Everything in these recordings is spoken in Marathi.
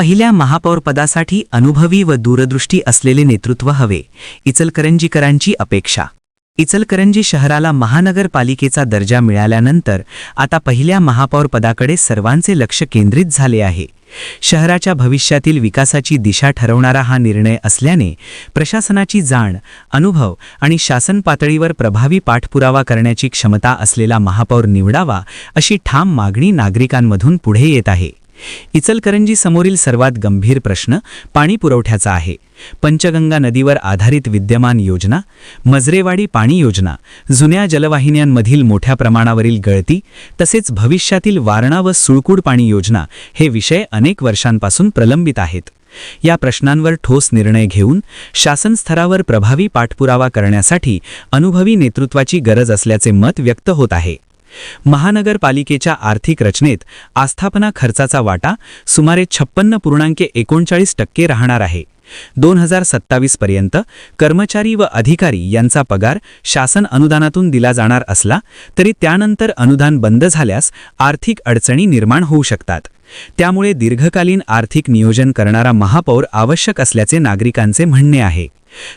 पहिल्या महापौरपदासाठी अनुभवी व दूरदृष्टी असलेले नेतृत्व हवे. इचलकरंजीकरांची अपेक्षा. इचलकरंजी शहराला महानगरपालिकेचा दर्जा मिळाल्यानंतर आता पहिल्या महापौरपदाकडे सर्वांचे लक्ष केंद्रित झाले आहे. शहराच्या भविष्यातील विकासाची दिशा ठरवणारा हा निर्णय असल्याने प्रशासनाची जाण अनुभव आणि शासन पातळीवर प्रभावी पाठपुरावा करण्याची क्षमता असलेला महापौर निवडावा अशी ठाम मागणी नागरिकांमधून पुढे येत आहे. इचलकरंजी समोरील सर्वात गंभीर प्रश्न पाणी पुरवठ्याचा आहे. पंचगंगा नदीवर आधारित विद्यमान योजना मजरेवाडी पाणी योजना जुन्या जलवाहिन्यांमधील मोठ्या प्रमाणावरील गळती तसेच भविष्यातील वारणा व सुळकूड पाणी योजना हे विषय अनेक वर्षांपासून प्रलंबित आहेत. या प्रश्नांवर ठोस निर्णय घेऊन शासन स्तरावर प्रभावी पाठपुरावा करण्यासाठी अनुभवी नेतृत्वाची गरज असल्याचे मत व्यक्त होत आहे. महानगरपालिकेच्या आर्थिक रचनेत आस्थापना खर्चाचा वाटा सुमारे छप्पन्न पूर्णांक एकोणचाळीस टक्के राहणार आहे. दोन हजार सत्तावीस पर्यंत कर्मचारी व अधिकारी यांचा पगार शासन अनुदानातून दिला जाणार असला तरी त्यानंतर अनुदान बंद झाल्यास आर्थिक अडचणी निर्माण होऊ शकतात. त्यामुळे दीर्घकालीन आर्थिक नियोजन करणारा महापौर आवश्यक असल्याचे नागरिकांचे म्हणणे आहे.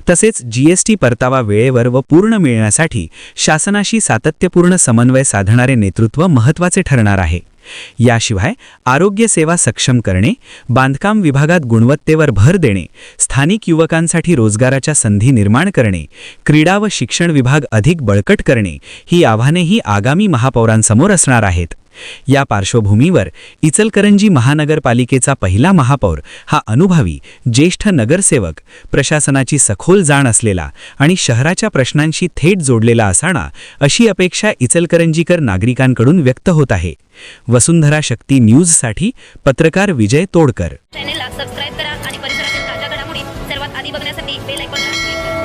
तसेच जीएसटी परतावा वेळेवर व पूर्ण मिळण्यासाठी शासनाशी सातत्यपूर्ण समन्वय साधणारे नेतृत्व महत्त्वाचे ठरणार आहे. याशिवाय आरोग्य सेवा सक्षम करणे बांधकाम विभागात गुणवत्तेवर भर देणे स्थानिक युवकांसाठी रोजगाराच्या संधी निर्माण करणे क्रीडा व शिक्षण विभाग अधिक बळकट करणे ही आव्हानेही आगामी महापौरांसमोर असणार आहेत. या पार्श्वभूमीवर इचलकरंजी महानगरपालिकेचा पहिला महापौर हा अनुभवी ज्येष्ठ नगरसेवक प्रशासनाची सखोल जाण असलेला आणि शहराच्या प्रश्नांशी थेट जोडलेला असाणा अशी अपेक्षा इचलकरंजीकर नागरिकांकडून व्यक्त होत आहे. वसुंधरा शक्ती न्यूजसाठी पत्रकार विजय तोडकर. चॅनेलला सबस्क्राईब करा आणि परिसरातील ताज्या घडामोडी सर्वात आधी बघण्यासाठी बेल आयकॉनला क्लिक करा.